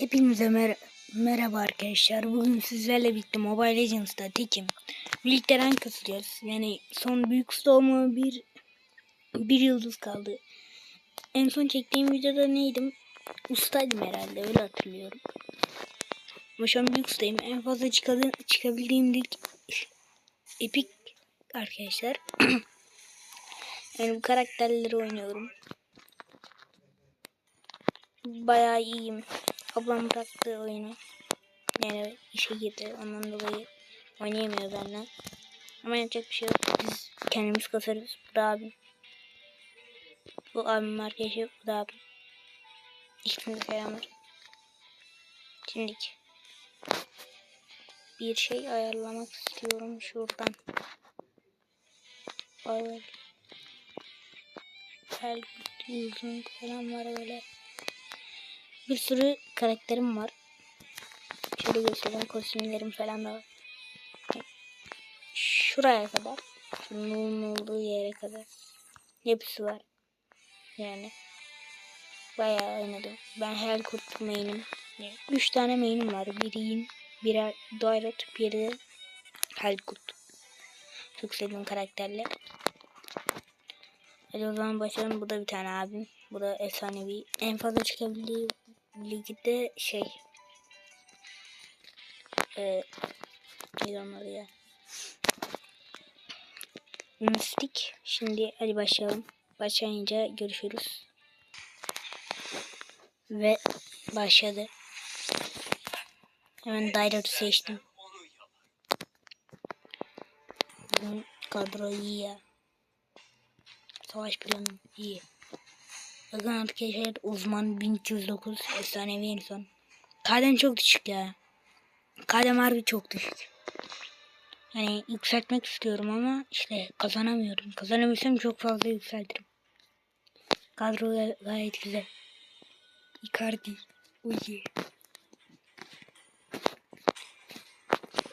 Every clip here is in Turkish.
Hepinize mer merhaba arkadaşlar. Bugün sizlerle birlikte Mobile Legends'ta tekim. Birlikte rank kasacağız. Yani son büyük usta olma bir bir yıldız kaldı. En son çektiğim videoda neydim? Ustaydım herhalde öyle hatırlıyorum. Ama şu an büyük ustayım. En fazla çıkabil çıkabildiğim lig epik arkadaşlar. yani bu karakterleri oynuyorum. Bayağı iyiyim. Ablam bıraktı oyunu. Yani işe girdi. Ondan dolayı oynayamıyor benden. Ama yapacak bir şey yok. Biz kendimiz kasarız. Bu da abim. Bu abim arkadaşı. Bu da abim. De selamlar. Şimdiki. Bir şey ayarlamak istiyorum şuradan. Ayar. Her yüzün falan var böyle. Bir sürü karakterim var. Şöyle göstereyim kostümlerim falan da var. Şuraya kadar. Şunun olduğu yere kadar. Hepsi var. Yani. Bayağı oynadım. Ben her kurt main'im. Yani üç tane main'im var. Biri Yin, biri Dairot, biri Helkurt. Çok sevdiğim karakterler. Hadi o zaman başlayalım. Bu da bir tane abim. Bu da efsanevi. En fazla çıkabildiği ligde şey. Ee, neydi onları ya? Mystik. Şimdi hadi başlayalım. Başlayınca görüşürüz. Ve başladı. Hemen Dairot'u seçtim. Bugün kadro iyi ya. Savaş planım iyi. Bakın arkadaşlar uzman 1209 efsanevi insan. Kadem çok düşük ya. Kadem harbi çok düşük. Yani yükseltmek istiyorum ama işte kazanamıyorum. Kazanabilsem çok fazla yükseltirim. Kadro gay- gayet güzel. Icardi. Uyi.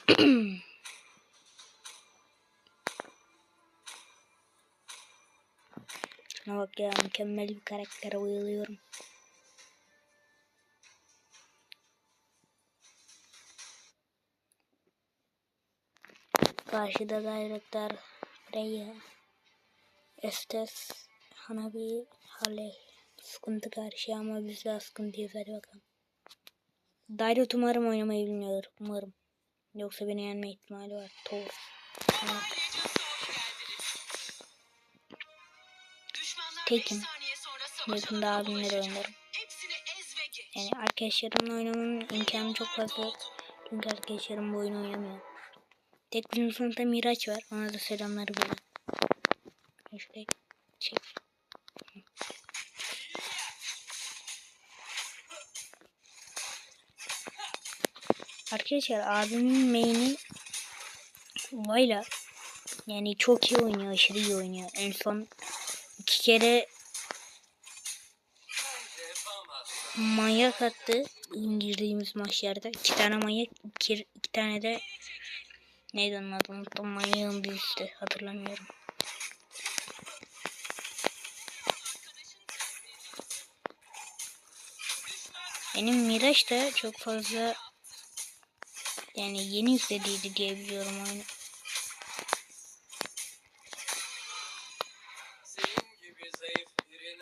Şuna bak ya mükemmel bir karaktere bayılıyorum. Karşıda Director Freya Estes Hanabi Hale sıkıntı karşı ama biz daha sıkıntıyız hadi bakalım. Dairot umarım oynamayı bilmiyor umarım. Yoksa beni yenme ihtimali var. Thor. Evet. Tekim. Yakında abimle oynarım. Yani arkadaşlarımla oynamanın imkanı çok fazla yok. Çünkü arkadaşlarım bu oyunu oynamıyor. Tek bizim sınıfta Miraç var. Ona da selamlar böyle. İşte çek. Arkadaşlar abimin main'i Vayla. Yani çok iyi oynuyor, aşırı iyi oynuyor. En son kere manyak attı girdiğimiz maçlarda. iki tane manyak, iki, iki tane de neydi onun adı unuttum. Manyağın büyüsü hatırlamıyorum. Benim Miraç da çok fazla yani yeni yüklediydi diye biliyorum oyunu.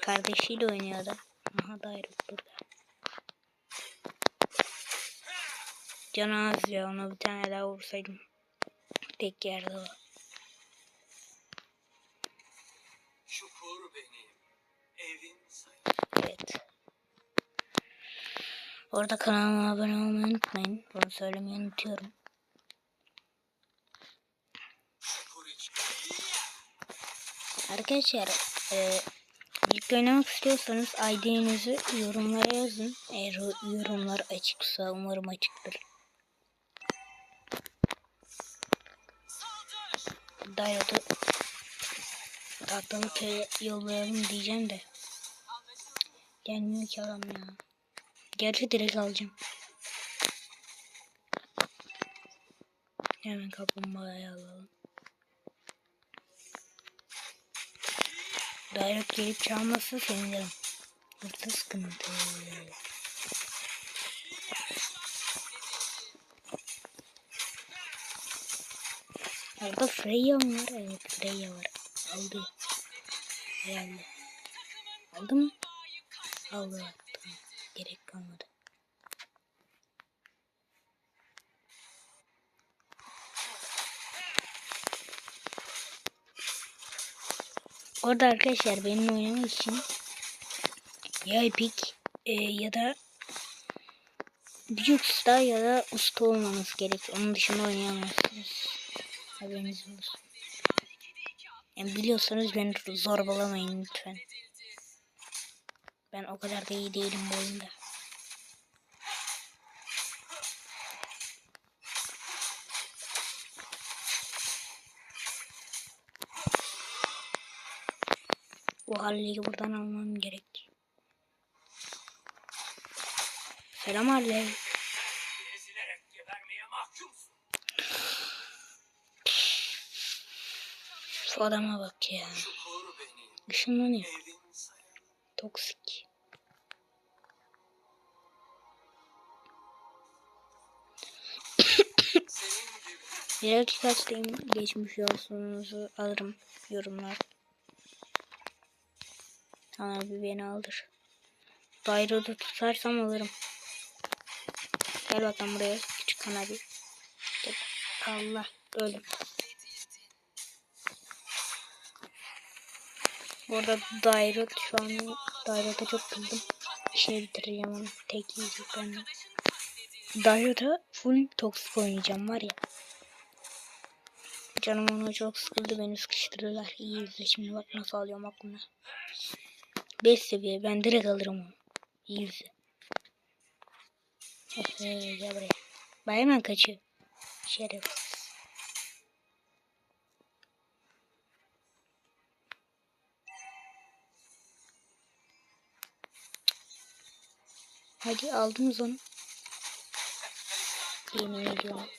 Kardeşiyle oynuyordu. Aha daire burada. Canı az ya ona bir tane daha vursaydım. Tek yerde o. Çukur benim, evim sayın. Evet. Orada kanalıma abone olmayı unutmayın. Bunu söylemeyi unutuyorum. Arkadaşlar e, birlikte oynamak istiyorsanız ID'nizi yorumlara yazın. Eğer yorumlar açıksa umarım açıktır. Dayot'u tahtalı köye yollayalım diyeceğim de. Gelmiyor ki adam ya. Gerçi direkt alacağım. Hemen kaplumbağayı alalım. Direkt gelip çalması sevinirim. Burada sıkıntı. Orada Freya mı var? Evet Freya var. Aldı. Herhalde. Aldı mı? Aldı. Tamam. Gerek kalmadı. Orada arkadaşlar benim oynamak için ya Epic e, ya da Büyük usta ya da usta olmanız gerek. Onun dışında oynayamazsınız. Haberiniz olsun. Yani biliyorsanız beni zorbalamayın lütfen. Ben o kadar da iyi değilim bu oyunda. Bu Harley'i buradan almam gerek. Selam Harley. Şu adama bak ya. Işınlanıyor. Toksik. Birer kaçtayım. Geçmiş olsunuzu alırım. Yorumlar. Sana bir beni aldır. Dairede tutarsam alırım. Gel bakalım buraya. Küçük kanabi. Gel. Allah. Öyle. Bu arada daire şu an dairede çok kıldım. İşini bitireceğim onu. Tek yiyecek benden. Dairede full toksik oynayacağım var ya. Canım ona çok sıkıldı beni sıkıştırdılar. İyi izle şimdi bak nasıl alıyorum aklına. 5 seviye ben direkt alırım onu. İyi izle. Efe gel buraya. Ben hemen kaçıyor. Şeref. Hadi aldınız onu. Yemin ediyorum.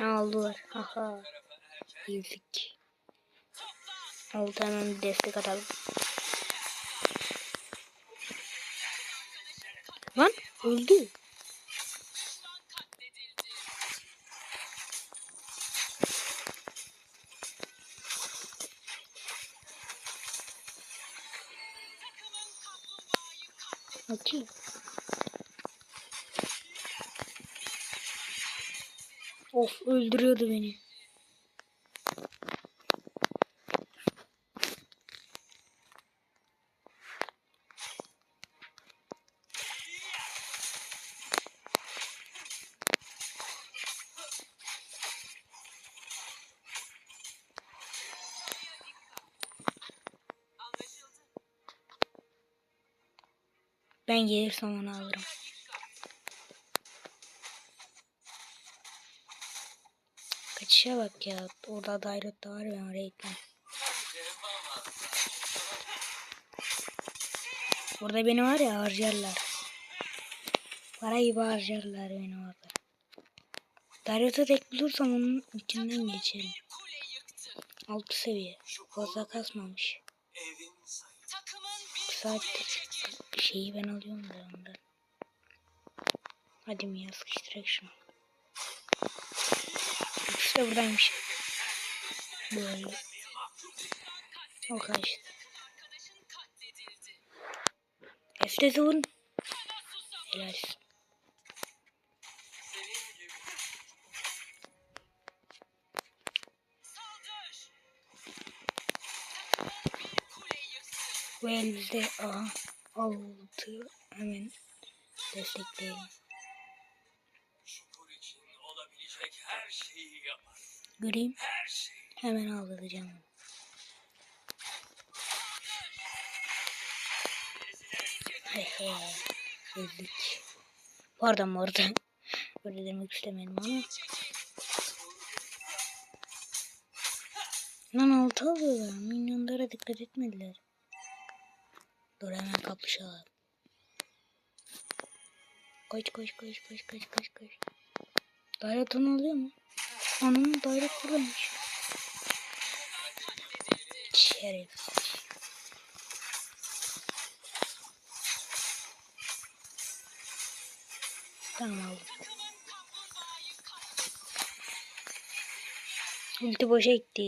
Aldılar. Aha. Yüzük. Oldu hemen bir destek atalım. Öldü. Okey. Of öldürüyordu beni. Ben gelirsem onu alırım. Kaçışa bak ya. Orada daire de var ben oraya gitmem. Burada beni var ya harcarlar. Para gibi harcarlar beni orada. Dairete tek bulursam onun içinden geçerim. Altı seviye. Fazla kasmamış. Saattir. Şeyi ben alıyorum da ondan. Hadi mi ya sıkıştırak şunu. De buradaymış. Böyle. O kaçtı. Arkadaşın katledildi. Efte vurun. Helalsin. Senin gibi Saldır. bir kule yıktı. Bu el bizde. Aha. Altı. Hemen destekleyelim. Çukur için olabilecek her şeyi yapar. Göreyim. Her şey. Hemen aldıracağım. onu. Hehe. Öldük. Pardon pardon. Öyle demek istemedim ama. Lan altı alıyorlar. Minyonlara dikkat etmediler. Dur hemen kapışalım. Koş koş koş koş koş koş koş. Ton alıyor mu? Anam daire buradaymış. Şeref. Tamam aldım. Ulti boşa gitti.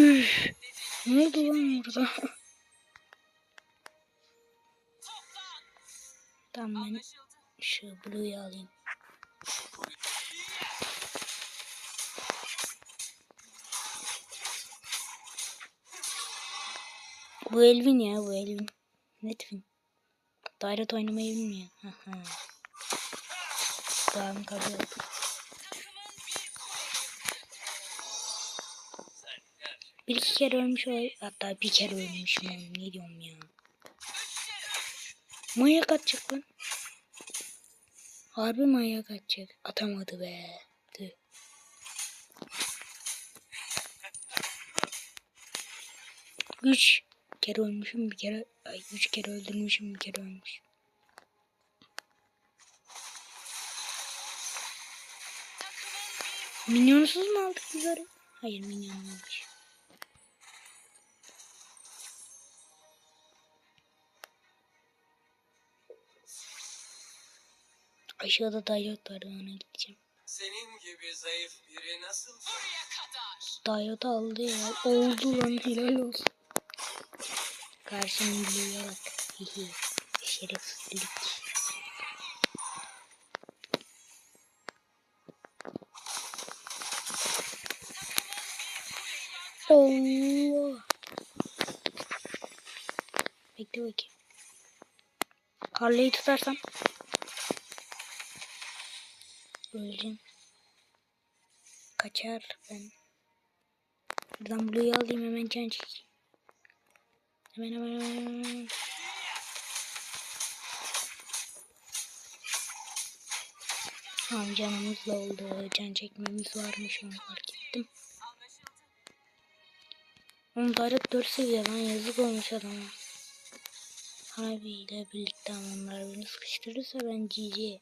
Üf. Ne oldu lan orada? Tamam ben şu Blue'yu alayım. Bu Elvin ya bu Elvin. Netvin. Dairot oynamayı bilmiyor. Tamam kabul. Takımın Bir iki kere ölmüş olay. Hatta bir kere ölmüşüm oğlum. Ne diyorum ya. Manyak atacak lan. Harbi manyak atacak. Atamadı be. Tüh. Üç kere ölmüşüm bir kere. Ay üç kere öldürmüşüm bir kere ölmüş. Minyonsuz mu aldık biz? Hayır minyonluymuş. Aşağıda Dayot var ona gideceğim. Senin gibi zayıf biri nasıl buraya kadar? Dayot aldı ya. Oldu lan helal olsun. Karşımın Blue'ya bak. Hihi. Şerefsizlik. Allah. Bekle bakayım. Harley'i tutarsam. Öleceğim. Kaçar ben. Buradan Blue'yu alayım hemen can çekeyim. Hemen hemen hemen hemen. Tamam canımız da oldu. Can çekmemiz varmış onu fark ettim. Oğlum Tarık 4 seviye lan yazık olmuş adama. Harbi ile birlikte ama onlar beni sıkıştırırsa ben GG.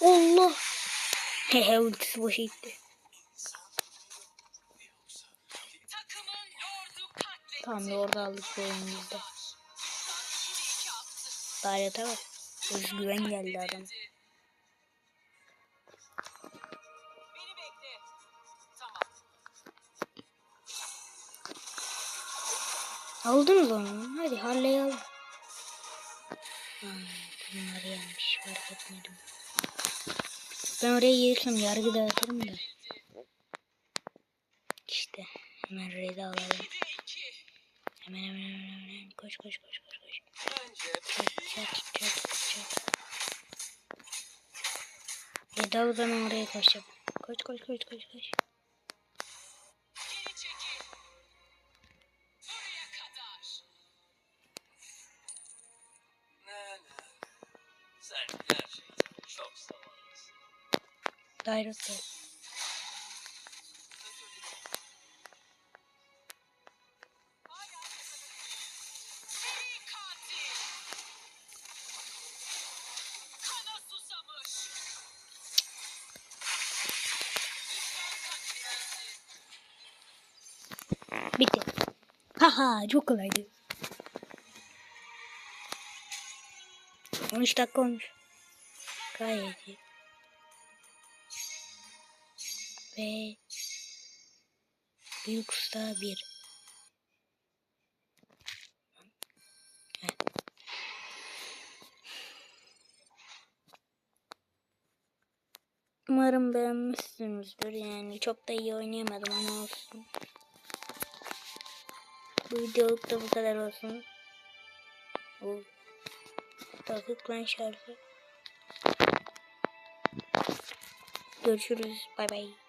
Allah. Hehe ultisi boşa gitti. katletti. Tamam orada aldık bu oyunumuzda. Tarık'a bak. Özgüven geldi adam. Aldınız onu. Hadi Harley'i al. Etmedim. Ben oraya gelirsem yargı dağıtırım da. İşte hemen red'i alalım. Hemen hemen hemen hemen. Koş koş koş koş koş. Çat çat çat çat. Red'i alıp hemen oraya koşacağım. Koş koş koş koş koş. Düşman katledildi. Bitti. Haha çok kolaydı. 13 dakika olmuş. Gayet iyi. Ve Büyük Usta 1. Umarım beğenmişsinizdir. Yani çok da iyi oynayamadım ama olsun. Bu videoluk da bu kadar olsun. Bu takık lan şarkı. Görüşürüz. Bay bay.